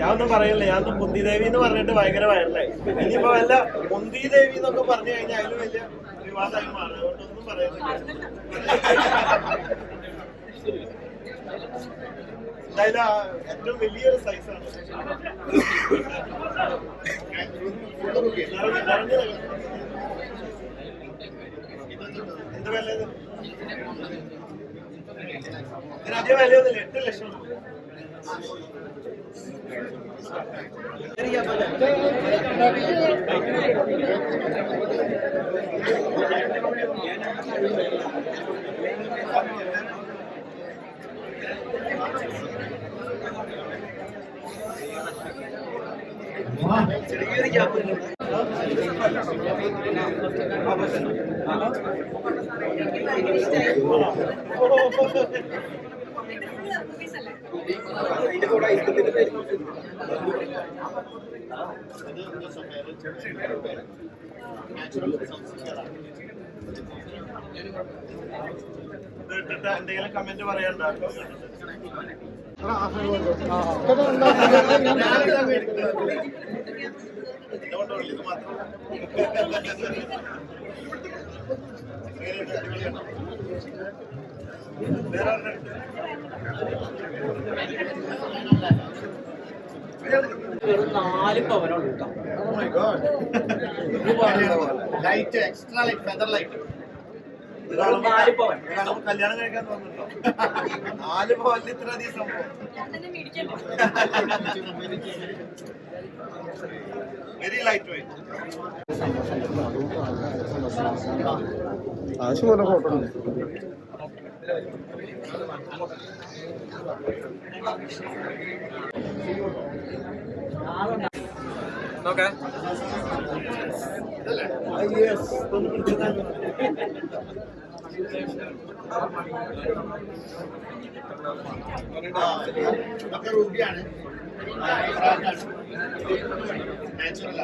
ഞാൻ ഒന്നും പറയില്ല ഞാൻ ഒന്നും ദേവി എന്ന് പറഞ്ഞിട്ട് ഭയങ്കര വയറലായി ഇനിയിപ്പോ വല്ല മുന്തി ദേവി എന്നൊക്കെ പറഞ്ഞു കഴിഞ്ഞാൽ അതിന് വലിയ വിവാദമായി മാറും അതുകൊണ്ടൊന്നും പറയുന്നില്ല എന്തായാലും ഏറ്റവും വലിയൊരു സൈസാണ് എന്ത് വില ഇതിനധികം വിലയൊന്നുമില്ല എട്ട് ലക്ഷം Terima kasih. എന്തെങ്കിലും കമന്റ് പറയണ്ട ഇത് മാത്രം. വേറെ ആരുടെ വെറും നാല് പവനുള്ളൂ കേട്ടോ light extra light feather light വെറും നാല് പവൻ. നമുക്ക് കല്യാണം കഴിക്കാൻ തോന്നുന്നുണ്ടോ? നാല് പവനിൽ ഇത്ര അധികം സംഭവം. വെരി ലൈറ്റ് വെയിറ്റ് ആവശ്യമുള്ള ഫോട്ടോ നോക്കേ റൂബിയാണ് നാച്ചുറൽ